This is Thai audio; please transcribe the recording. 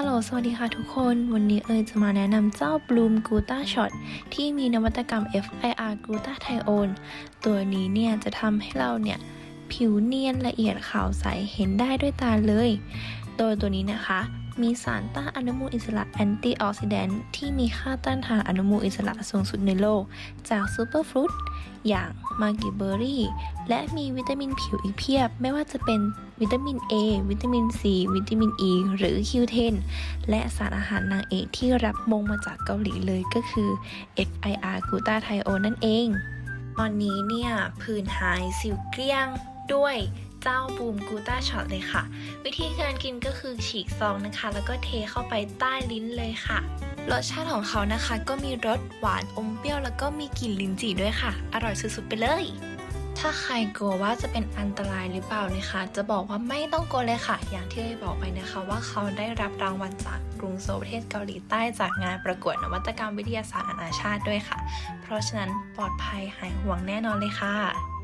ฮัลโหล สวัสดีค่ะทุกคน วันนี้เอยจะมาแนะนำเจ้า Bloom g u t a Shot ที่มีนวัตกรรม FIR g u t a t h i o n ตัวนี้เนี่ยจะทำให้เราเนี่ย ผิวเนียนละเอียดขาวใสเห็นได้ด้วยตาเลย โดยตัวนี้นะคะ มีสารต้านอนุมูลอิสระแอนตี้ออกซิแดนต์ที่มีค่าต้านทานอนุมูลอิสระสูงสุดในโลก จากซูเปอร์ฟรุตอย่างมากิเบอร์รี่และมีวิตามินผิวอีกเพียบ ไม่ว่าจะเป็น วิตามิน A วิตามิน C วิตามิน E หรือ Q10 และสารอาหารนางเอกที่รับมงมาจากเกาหลีเลยก็คือ FIR Glutathione นั่นเอง ตอนนี้เนี่ยผื่นหายสิวเกลี้ยงด้วยเจ้าบูมกูต้าช็อตเลยค่ะ วิธีการกินก็คือฉีกซองนะคะ แล้วก็เทเข้าไปใต้ลิ้นเลยค่ะรสชาติของเขานะคะ ก็มีรสหวานอมเปรี้ยวแล้วก็มีกลิ่นลิ้นจี่ด้วยค่ะ อร่อยสุดๆไปเลย ถ้าใครกลัวว่าจะเป็นอันตรายหรือเปล่านะคะ จะบอกว่าไม่ต้องกลัวเลยค่ะ อย่างที่ได้บอกไปนะคะว่าเขาได้รับรางวัลจากกรุงโซลประเทศเกาหลีใต้จากงานประกวดนวัตกรรมวิทยาศาสตร์นานาชาติด้วยค่ะ เพราะฉะนั้นปลอดภัยหายห่วงแน่นอนเลยค่ะ